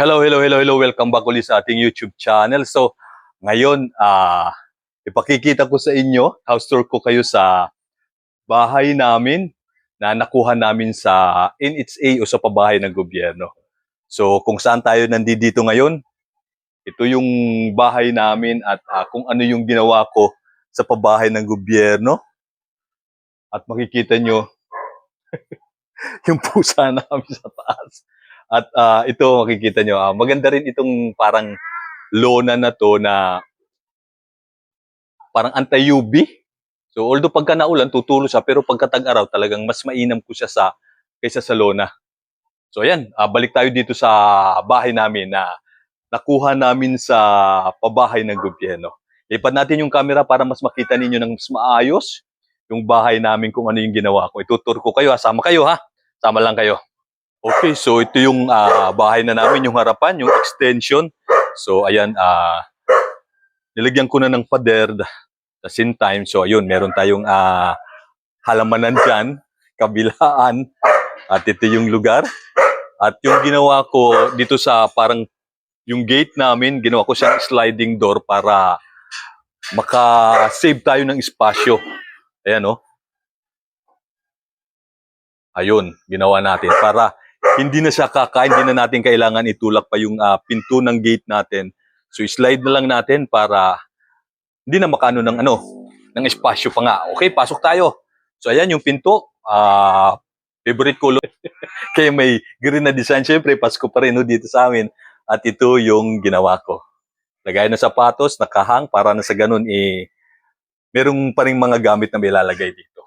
Hello, hello, hello, hello. Welcome back ulit sa ating YouTube channel. So, ngayon, ah, ipakikita ko sa inyo, house tour ko kayo sa bahay namin na nakuha namin sa NHA o sa pabahay ng gobyerno. So, kung saan tayo nandito ngayon, ito yung bahay namin at ah, kung ano yung ginawa ko sa pabahay ng gobyerno. At makikita nyo, yung pusa namin sa taas. At ah, ito makikita nyo, ah, maganda rin itong parang lona na to na parang anti-UV. So although pagka naulan, tutulo siya, pero pagka tag-araw talagang mas mainam ko siya sa kaysa sa lona. So ayan, ah, balik tayo dito sa bahay namin na nakuha namin sa pabahay ng gobyerno. Lipat natin yung camera para mas makita ninyo ng mas maayos yung bahay namin kung ano yung ginawa ko. Itutur ko kayo, ha? sama kayo ha. Sama lang kayo. Okay, so ito yung ah, bahay na namin, yung harapan, yung extension. So ayan, ah nilagyan ko na ng pader the same time. So ayun, meron tayong ah, halamanan dyan, kabilaan, at ito yung lugar. At yung ginawa ko dito sa parang yung gate namin, ginawa ko siyang sliding door para maka-save tayo ng espasyo. Ayan, oh. Ayun, ginawa natin para hindi na siya kaka, hindi na natin kailangan itulak pa yung ah, pinto ng gate natin. So slide na lang natin para hindi na makano ng ano, ng espasyo pa nga. Okay, pasok tayo. So ayan yung pinto. Ah, favorite color. Kaya may green na design. Siyempre, Pasko pa rin no, dito sa amin. At ito yung ginawa ko. Lagay na sapatos, nakahang, para na sa ganun, eh, merong pa rin mga gamit na may lalagay dito.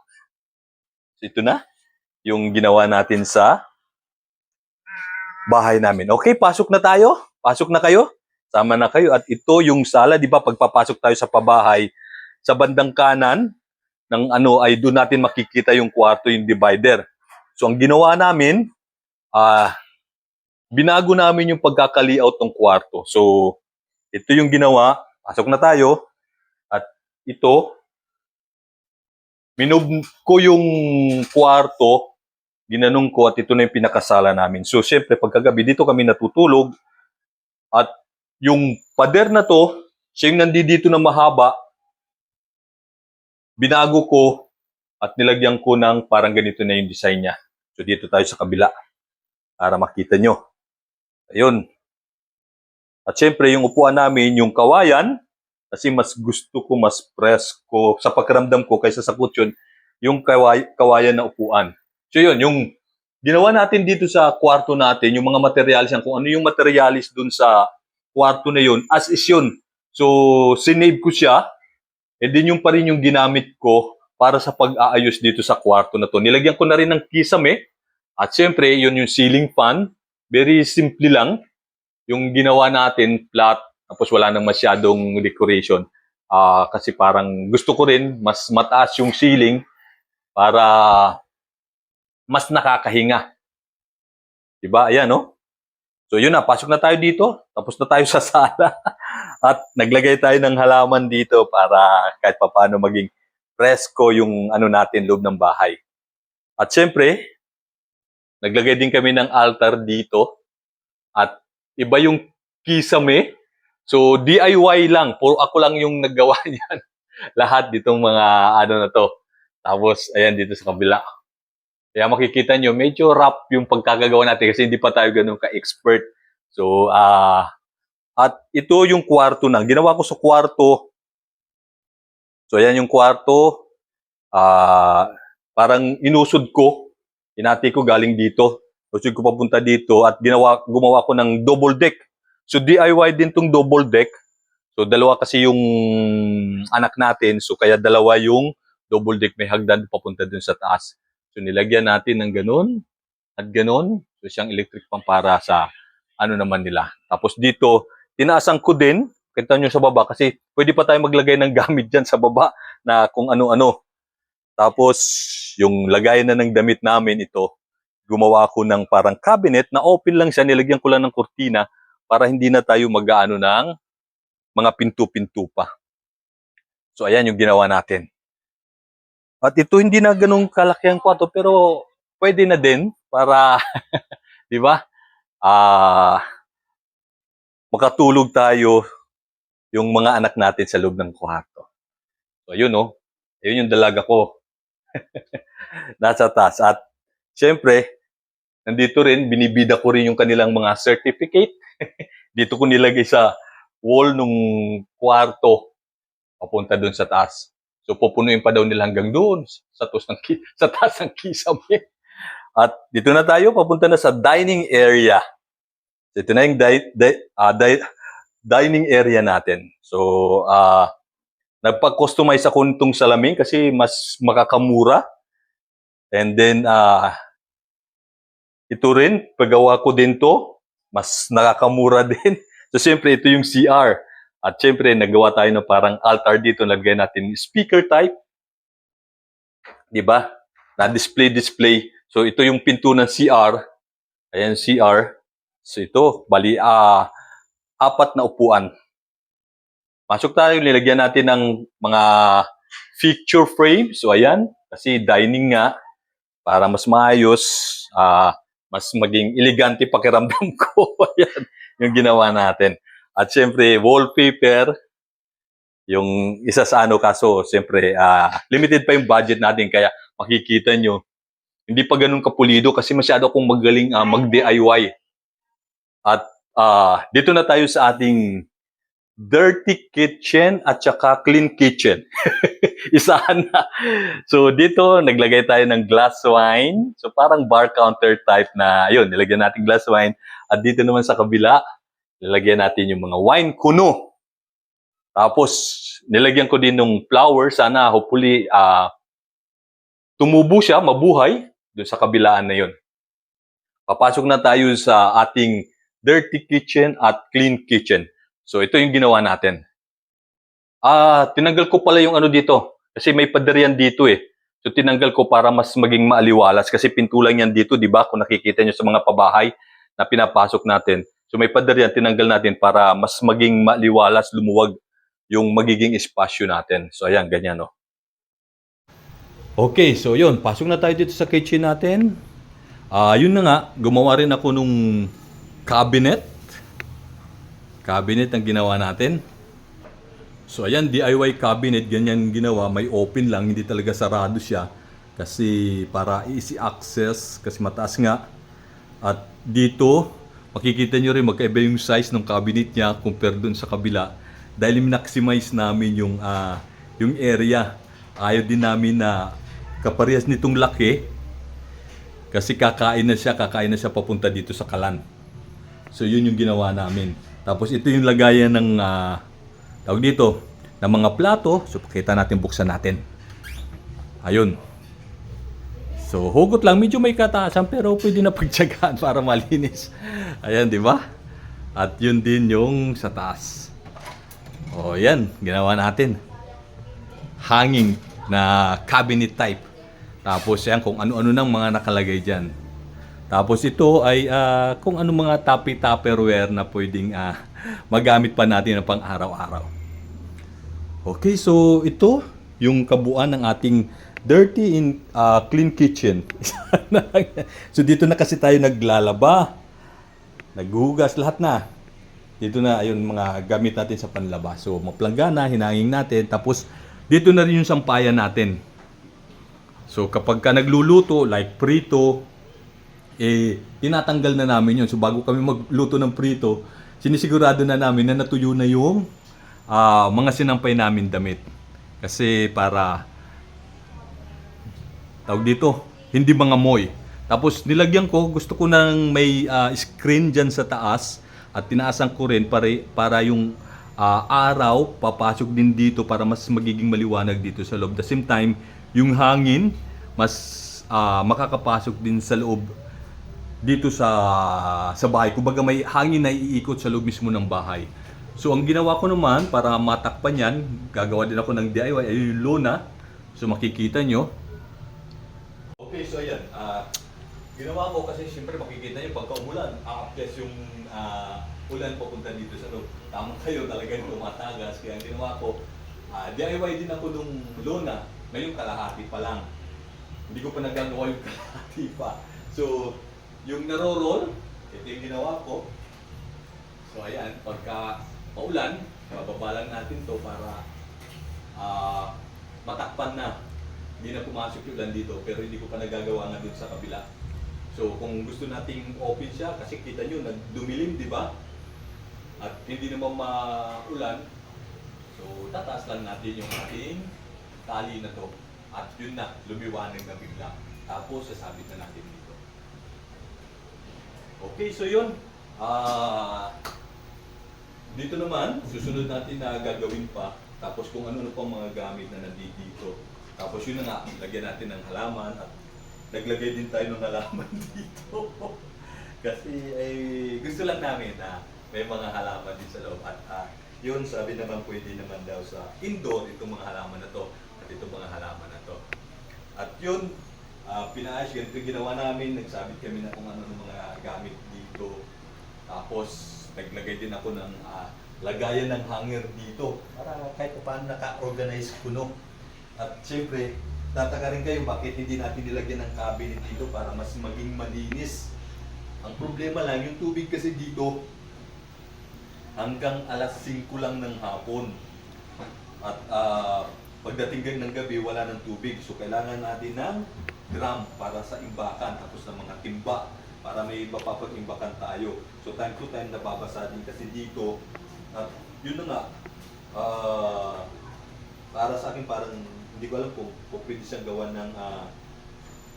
So ito na, yung ginawa natin sa bahay namin. Okay, pasok na tayo. Pasok na kayo. Sama na kayo. At ito yung sala, di ba, pagpapasok tayo sa pabahay, sa bandang kanan, ng ano ay doon natin makikita yung kwarto, yung divider. So ang ginawa namin, ah binago namin yung pagkaka-layout ng kwarto. So ito yung ginawa, pasok na tayo. At ito, minob ko yung kwarto, ginanong ko at ito na yung pinakasala namin. So syempre pagkagabi dito kami natutulog at yung pader na to, siya yung nandito na mahaba, binago ko at nilagyan ko ng parang ganito na yung design niya. So dito tayo sa kabila para makita nyo. Ayun. At syempre yung upuan namin, yung kawayan, kasi mas gusto ko, mas presko sa pakiramdam ko kaysa sa kutsyon, yung kaway, kawayan na upuan. So yun, yung ginawa natin dito sa kwarto natin, yung mga materialis yan, kung ano yung materialis dun sa kwarto na yun, as is yun. So, sinave ko siya, and then yung pa rin yung ginamit ko para sa pag-aayos dito sa kwarto na to. Nilagyan ko na rin ng kisame, at syempre, yun yung ceiling fan, very simple lang, yung ginawa natin, flat, tapos wala nang masyadong decoration. Ah, kasi parang gusto ko rin, mas mataas yung ceiling, para mas nakakahinga. Diba? Ayan, no? So, yun na. Pasok na tayo dito. Tapos na tayo sa sala. At naglagay tayo ng halaman dito para kahit papaano maging presko yung ano natin, loob ng bahay. At syempre, naglagay din kami ng altar dito. At iba yung kisame. So, DIY lang. Puro ako lang yung naggawa niyan. Lahat ditong mga ano na to. Tapos, ayan dito sa kabila. Kaya makikita nyo, medyo rough yung pagkagagawa natin kasi hindi pa tayo ganun ka-expert. So, ah, at ito yung kwarto na. Ginawa ko sa kwarto. So, ayan yung kwarto. Ah, parang inusod ko. Inati ko galing dito. Usod ko papunta dito at ginawa, gumawa ko ng double deck. So, DIY din tong double deck. So, dalawa kasi yung anak natin. So, kaya dalawa yung double deck. May hagdan papunta dun sa taas. So, nilagyan natin ng ganun at ganun. So, siyang electric pang para sa ano naman nila. Tapos dito, tinaasan ko din. Kita nyo sa baba kasi pwede pa tayo maglagay ng gamit dyan sa baba na kung ano-ano. Tapos, yung lagay na ng damit namin ito, gumawa ko ng parang cabinet na open lang siya. Nilagyan ko lang ng kurtina para hindi na tayo mag-ano ng mga pinto-pinto pa. So, ayan yung ginawa natin. At ito hindi na ganun kalaki ang kwarto pero pwede na din para 'di ba? Ah makatulog tayo yung mga anak natin sa loob ng kwarto. So, ayun, no? Ayun yung dalaga ko. Nasa taas. At, syempre, nandito rin, binibida ko rin yung kanilang mga certificate. Dito ko nilagay sa wall nung kwarto papunta doon sa taas. So pupunuin pa daw nila hanggang doon sa taas ng sa taas ng kisame. At dito na tayo papunta na sa dining area. Ito na yung di- di- ah, di- dining area natin. So ah nagpa-customize ako nitong salamin kasi mas makakamura. And then ah ito rin, paggawa ko din to, mas nakakamura din. So, siyempre, ito yung CR. At siyempre, nagawa tayo ng parang altar dito. Nalagay natin speaker type. Di ba? Na-display, display. So, ito yung pinto ng CR. Ayan, CR. So, ito, bali, ah, apat na upuan. Pasok tayo, nilagyan natin ng mga feature frame. So, ayan, kasi dining nga, para mas maayos, ah, mas maging elegante pakiramdam ko. ayan, yung ginawa natin. At syempre, wallpaper, yung isa sa ano kaso, syempre, ah, limited pa yung budget natin, kaya makikita nyo, hindi pa ganun kapulido kasi masyado akong magaling ah, mag-DIY. At ah, dito na tayo sa ating dirty kitchen at saka clean kitchen. Isahan na. So dito, naglagay tayo ng glass wine. So parang bar counter type na, ayun, nilagyan natin glass wine. At dito naman sa kabila, nilagyan natin yung mga wine kuno. Tapos, nilagyan ko din ng flower. Sana, hopefully, ah tumubo siya, mabuhay, doon sa kabilaan na yun. Papasok na tayo sa ating dirty kitchen at clean kitchen. So, ito yung ginawa natin. Ah, tinanggal ko pala yung ano dito. Kasi may pader yan dito eh. So, tinanggal ko para mas maging maaliwalas. Kasi pintulang yan dito, di ba? Kung nakikita nyo sa mga pabahay na pinapasok natin. So, may pader yan, tinanggal natin para mas maging maaliwalas, lumuwag yung magiging espasyo natin. So, ayan, ganyan, no? Okay, so yun, pasok na tayo dito sa kitchen natin. Ah, yun na nga, gumawa rin ako nung cabinet. Cabinet ang ginawa natin. So ayan, DIY cabinet, ganyan ginawa, may open lang, hindi talaga sarado siya. Kasi para easy access, kasi mataas nga. At dito, makikita nyo rin magkaiba yung size ng cabinet niya compare dun sa kabila. Dahil maximize namin yung, ah, yung area. Ayaw din namin na kaparehas nitong laki. Kasi kakain na siya, kakain na siya papunta dito sa kalan. So yun yung ginawa namin. Tapos ito yung lagayan ng ah, tawag dito, ng mga plato. So pakita natin, buksan natin. Ayun. So hugot lang, medyo may kataasan pero pwede na pagtsagaan para malinis. Ayan, di ba? At yun din yung sa taas. O yan, ginawa natin. Hanging na cabinet type. Tapos yan, kung ano-ano nang mga nakalagay dyan. Tapos ito ay ah, kung ano mga tapi tupperware na pwedeng ah, magamit pa natin ng pang araw-araw. Okay, so ito yung kabuuan ng ating dirty in ah, clean kitchen. so dito na kasi tayo naglalaba, naghugas lahat na. Dito na ayun mga gamit natin sa panlaba. So maplanggana, hinangin natin, tapos dito na rin yung sampayan natin. So kapag ka nagluluto, like prito, eh, tinatanggal na namin yun. So bago kami magluto ng prito, sinisigurado na namin na natuyo na yung ah, mga sinampay namin damit. Kasi para, tawag dito, hindi mga moy. Tapos nilagyan ko, gusto ko nang may ah, screen dyan sa taas at tinaasan ko rin para, para yung ah, araw papasok din dito para mas magiging maliwanag dito sa loob. The same time, yung hangin mas ah, makakapasok din sa loob dito sa sa bahay. Kumbaga may hangin na iikot sa loob mismo ng bahay. So ang ginawa ko naman para matakpan yan, gagawa din ako ng DIY, ay yung lona. So makikita nyo. Okay, so ayan. ah, ginawa ko kasi siyempre makikita nyo pagka umulan, a-apples yung ah, ulan papunta dito sa loob. Tama kayo talagang tumatagas. Kaya ang ginawa ko, ah, DIY din ako nung lona. Ngayon kalahati pa lang. Hindi ko pa nagagawa yung kalahati pa. So, yung naro-roll, ito yung ginawa ko. So ayan, pagka maulan, bababa lang natin to para ah, matakpan na. Hindi na pumasok yung ulan dito, pero hindi ko pa nagagawa nga dun sa kabila. So kung gusto nating open siya, kasi kita nyo, nagdumilim, di ba? At hindi naman maulan, so tataas lang natin yung ating tali na to. At yun na, lumiwanag na bigla. Tapos sasabit na natin dito. Okay, so yun. Ah, dito naman, susunod natin na gagawin pa. Tapos kung ano-ano pang mga gamit na nandito dito. Tapos yun na nga, lagyan natin ng halaman at naglagay din tayo ng halaman dito. Kasi ay gusto lang namin na may mga halaman din sa loob. At ah, yun, sabi naman pwede naman daw sa indoor itong mga halaman na to at itong mga halaman na to. At yun, uh, pinaayos, ganito yung ginawa namin. Nagsabit kami na kung ano mga gamit dito. Tapos, naglagay din ako ng ah, lagayan ng hanger dito. Para kahit pa paano naka-organize kuno. At siyempre, tataka rin kayo bakit hindi natin nilagyan ng cabinet dito para mas maging malinis. Ang problema lang, yung tubig kasi dito, hanggang alas 5 lang ng hapon. At ah, pagdating ng gabi, wala ng tubig. So, kailangan natin ng drum para sa imbakan, tapos ng mga timba para may mapapag-imbakan tayo. So, time to time, nababasa din kasi dito. At yun na nga, ah, para sa akin parang hindi ko alam kung, kung pwede siyang gawa ng ah,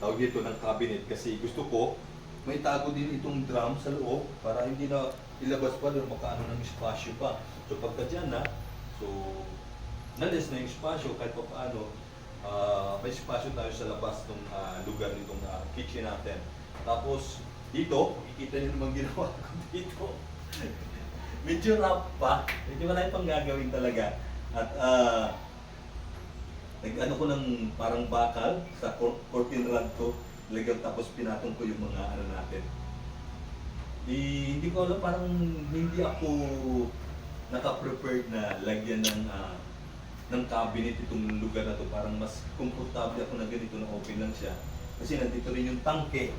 tawag dito ng cabinet kasi gusto ko may tago din itong drum sa loob para hindi na ilabas pa doon makaano ng espasyo pa. So pagka dyan na, so nalis na yung espasyo kahit pa paano ah, may espasyo tayo sa labas ng ah, lugar nitong ah, kitchen natin. Tapos dito, makikita niyo naman ginawa ko dito. Medyo rough pa. Medyo marami pang gagawin talaga. At ah, nag-ano ko ng parang bakal sa curtain rod ko. Lagyan tapos pinatong ko yung mga ano natin. Di, hindi ko alam, parang hindi ako naka-prepared na lagyan ng ah, ng cabinet itong lugar na to. Parang mas komportable ako na ganito na open lang siya. Kasi nandito rin yung tangke.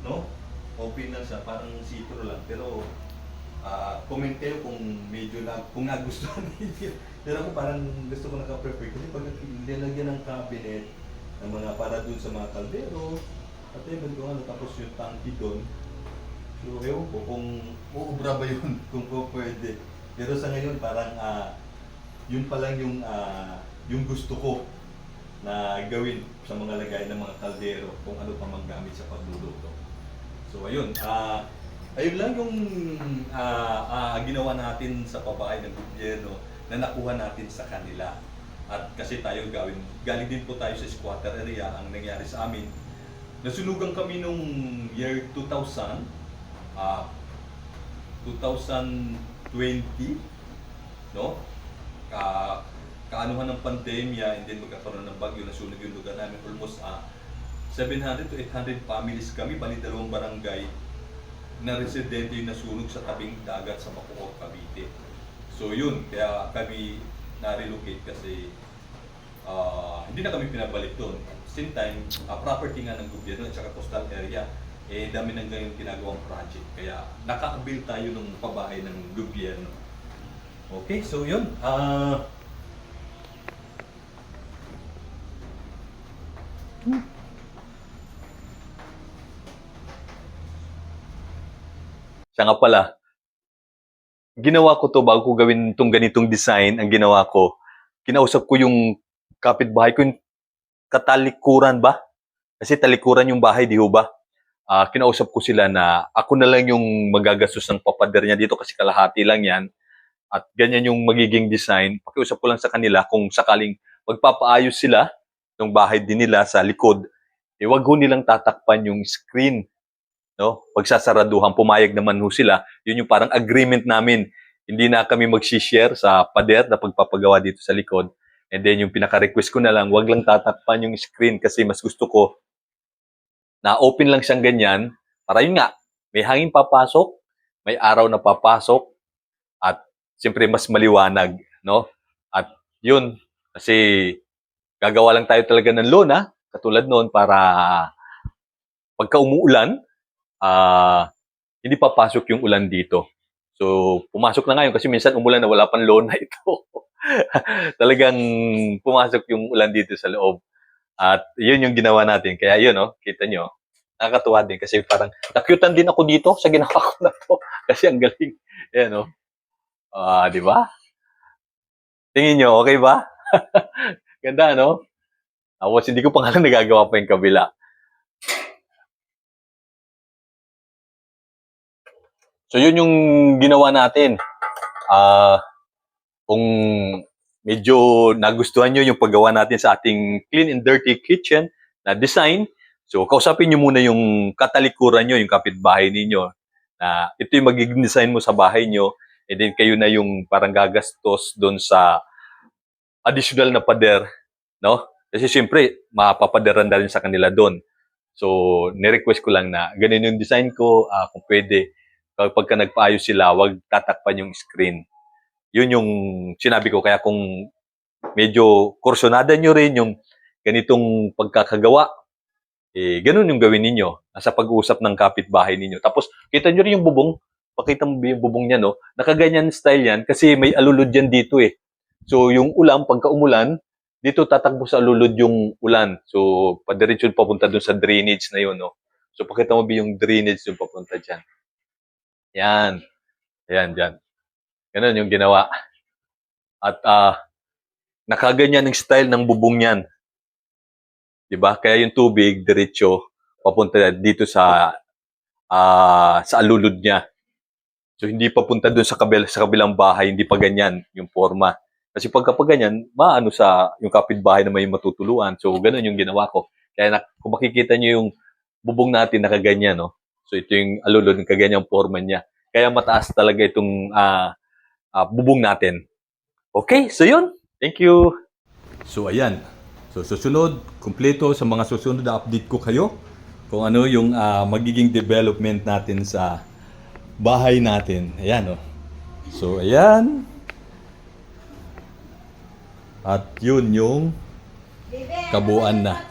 No? Open lang siya, parang sitro lang. Pero ah comment kayo kung medyo na, kung nagustuhan ninyo. Pero ako parang gusto ko naka-prepare kasi pag nilagyan ng cabinet ng mga para dun sa mga kaldero, at even kung ano, tapos yung tanki doon, so ewan ko kung uubra ba yun, kung po pwede. Pero sa ngayon parang ah yun pa lang yung ah, yung gusto ko na gawin sa mga lagay ng mga kaldero kung ano pa mang gamit sa pagluluto. So ayun, ah ayun lang yung ah, ah, ginawa natin sa pabahay ng gobyerno na nakuha natin sa kanila. At kasi tayo gawin, galing din po tayo sa squatter area ang nangyari sa amin. Nasunugan kami nung year 2000, ah 2020, no? Ka kaanuhan ng pandemya and then magkakaroon ng bagyo, nasunog yung lugar namin almost ah 700 to 800 families kami, bali dalawang barangay na residente yung nasunog sa tabing dagat sa Mapuok, Cavite. So yun, kaya kami na-relocate kasi ah, hindi na kami pinabalik doon. Same time, ah, property nga ng gobyerno at saka coastal area, eh dami nang gayong ginagawang project. Kaya naka-build tayo ng pabahay ng gobyerno. Okay, so yun. Ah... Siya nga pala, ginawa ko to bago ko gawin itong ganitong design, ang ginawa ko, kinausap ko yung kapitbahay ko, yung katalikuran ba? Kasi talikuran yung bahay, di ho ba? Ah, kinausap ko sila na ako na lang yung magagastos ng papader niya dito kasi kalahati lang yan. At ganyan yung magiging design. Pakiusap ko lang sa kanila kung sakaling magpapaayos sila ng bahay din nila sa likod, eh wag ho nilang tatakpan yung screen no? Pagsasaraduhan, pumayag naman ho sila. Yun yung parang agreement namin. Hindi na kami mag-share sa pader na pagpapagawa dito sa likod. And then yung pinaka-request ko na lang, wag lang tatakpan yung screen kasi mas gusto ko na open lang siyang ganyan para yun nga, may hangin papasok, may araw na papasok, at siyempre mas maliwanag, no? At yun, kasi gagawa lang tayo talaga ng lona, katulad noon, para pagka umuulan, ah hindi papasok yung ulan dito. So, pumasok na ngayon kasi minsan umulan na wala pang lona ito. Talagang pumasok yung ulan dito sa loob. At yun yung ginawa natin. Kaya yun, no, kita nyo, nakakatuwa din kasi parang nakyutan din ako dito sa ginawa ko na to. Kasi ang galing. Ayan, no. Ah, di ba? Tingin nyo, okay ba? Ganda, no? Tapos hindi ko pa nga nagagawa pa yung kabila. So yun yung ginawa natin. Ah, kung medyo nagustuhan nyo yung paggawa natin sa ating clean and dirty kitchen na design, so kausapin nyo muna yung katalikuran nyo, yung kapitbahay ninyo, na ito yung magiging design mo sa bahay nyo, and then kayo na yung parang gagastos doon sa additional na pader, no? Kasi siyempre, mapapaderan na rin sa kanila doon. So, nirequest ko lang na ganun yung design ko, ah, kung pwede, kapag ka nagpaayos sila, wag tatakpan yung screen. Yun yung sinabi ko. Kaya kung medyo kursunada nyo rin yung ganitong pagkakagawa, eh, ganun yung gawin ninyo. Nasa pag-uusap ng kapitbahay ninyo. Tapos, kita nyo rin yung bubong. Pakita mo yung bubong niya, no? Nakaganyan style yan kasi may alulod yan dito eh. So, yung ulam, pagka umulan, dito tatakbo sa alulod yung ulan. So, padiretso papunta dun sa drainage na yun, no? So, pakita mo ba yung drainage yung papunta dyan. Yan. Yan, dyan. Ganun yung ginawa. At ah nakaganyan ng style ng bubong niyan. 'Di ba? Kaya yung tubig diretso papunta dito sa ah sa alulod niya. So hindi papunta doon sa kabil sa kabilang bahay, hindi pa ganyan yung forma. Kasi pagka pa ganyan, maano sa yung kapitbahay na may matutuluan. So ganun yung ginawa ko. Kaya na, kung makikita niyo yung bubong natin nakaganyan, no? So ito yung alulod, yung kaganyang forma niya. Kaya mataas talaga itong ah ah, bubong natin. Okay, so yun. Thank you. So ayan. So susunod, kumpleto sa mga susunod na update ko kayo kung ano yung ah, magiging development natin sa bahay natin. Ayan oh. So ayan. At yun yung kabuuan na.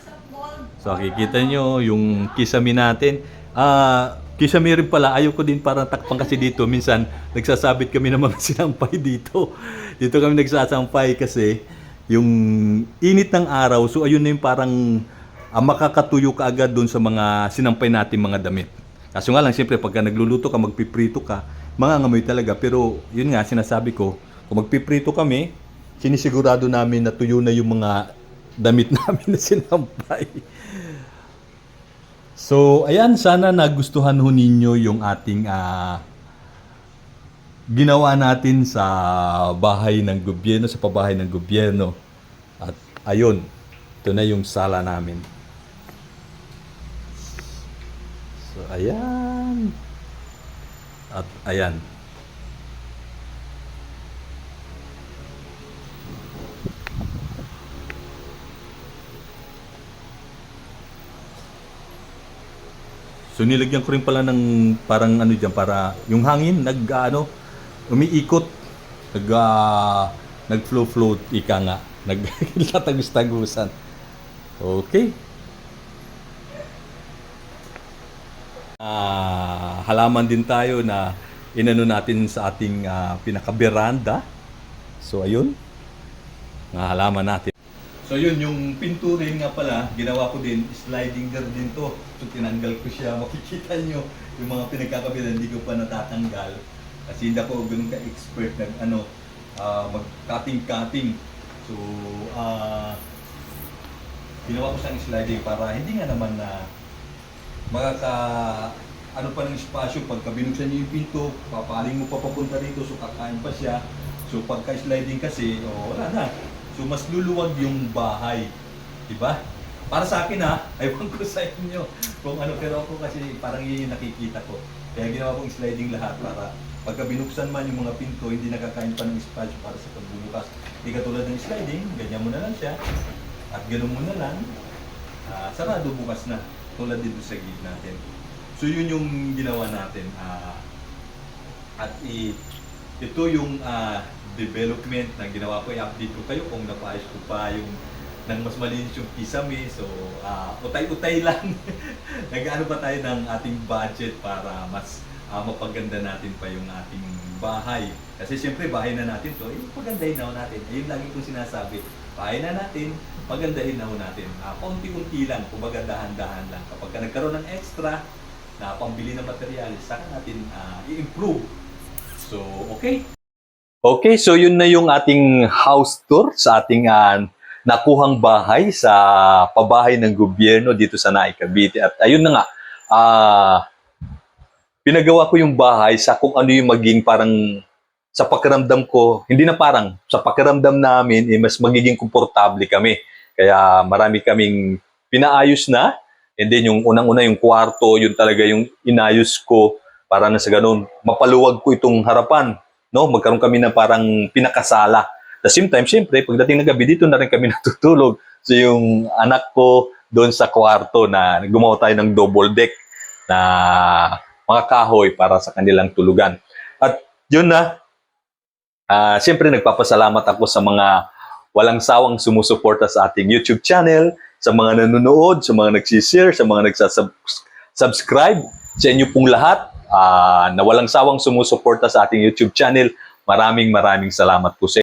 So makikita nyo yung kisame natin. Ah, kisame rin pala. Ayaw ko din parang takpan kasi dito. Minsan nagsasabit kami ng mga sinampay dito. Dito kami nagsasampay kasi yung init ng araw. So ayun na yung parang ah, makakatuyo ka agad doon sa mga sinampay natin mga damit. Kaso nga lang, siyempre, pagka nagluluto ka, magpiprito ka, mangangamoy talaga. Pero, yun nga, sinasabi ko, kung magpiprito kami, sinisigurado namin na tuyo na yung mga damit namin na sinampay. So, ayan, sana nagustuhan ho ninyo yung ating ah, ginawa natin sa bahay ng gobyerno, sa pabahay ng gobyerno. At ayun, ito na yung sala namin. So, ayan. At ayan. So nilagyan ko rin pala ng parang ano diyan para yung hangin nag ano umiikot nag ah, nag-flow float ika nga nag tagus-tagusan. Okay. Ah, halaman din tayo na inano natin sa ating ah, pinaka-veranda. So ayun. Nga halaman natin. So yun, yung pinturin nga pala, ginawa ko din, sliding door din to. So tinanggal ko siya, makikita nyo yung mga pinagkakabilan, hindi ko pa natatanggal. Kasi hindi ako ganun ka-expert nag ano, ah, mag-cutting-cutting. So, ah, ginawa ko siyang sliding para hindi nga naman na makaka ano pa ng espasyo pagka binuksan niyo yung pinto, papaling mo pa papunta dito so kakain pa siya. So pagka sliding kasi, oh, wala na. So mas luluwag yung bahay. 'Di ba? Para sa akin ha, aywan ko sa inyo kung ano pero ako kasi parang yun yung nakikita ko. Kaya ginawa kong sliding lahat para pagka binuksan man yung mga pinto, hindi nakakain pa ng espasyo para sa pagbubukas. Hindi katulad ng sliding, ganyan mo na lang siya. At ganun mo na lang, ah, sarado bukas na. Tulad dito sa gate natin. So yun yung ginawa natin. ah, at i, ito yung ah, development na ginawa ko. I-update ko kayo kung napaayos ko pa yung ng mas malinis yung kisame. So, ah, utay-utay lang. Nag-ano pa tayo ng ating budget para mas ah, mapaganda natin pa yung ating bahay. Kasi siyempre bahay na natin to, eh, pagandahin na natin. Ayun lagi kong sinasabi, bahay na natin, pagandahin na natin. Ah, paunti-unti lang, kumbaga dahan-dahan lang. Kapag ka nagkaroon ng extra na pambili ng materialis, saka natin ah, i-improve. So, okay. Okay, so yun na yung ating house tour sa ating ah, nakuhang bahay sa pabahay ng gobyerno dito sa Naik, Cavite. At ayun na nga, ah pinagawa ko yung bahay sa kung ano yung maging parang sa pakiramdam ko, hindi na parang, sa pakiramdam namin, eh, mas magiging komportable kami. Kaya marami kaming pinaayos na. And then yung unang-una yung kwarto, yun talaga yung inayos ko para na sa ganun, mapaluwag ko itong harapan. No? Magkaroon kami na parang pinakasala. At the same time, syempre, pagdating ng gabi, dito na rin kami natutulog. So yung anak ko doon sa kwarto na gumawa tayo ng double deck na mga kahoy para sa kanilang tulugan. At yun na, ah siyempre nagpapasalamat ako sa mga walang sawang sumusuporta sa ating YouTube channel, sa mga nanonood, sa mga nagsishare, sa mga nagsasubscribe, sa inyo pong lahat ah, na walang sawang sumusuporta sa ating YouTube channel. Maraming maraming salamat po sa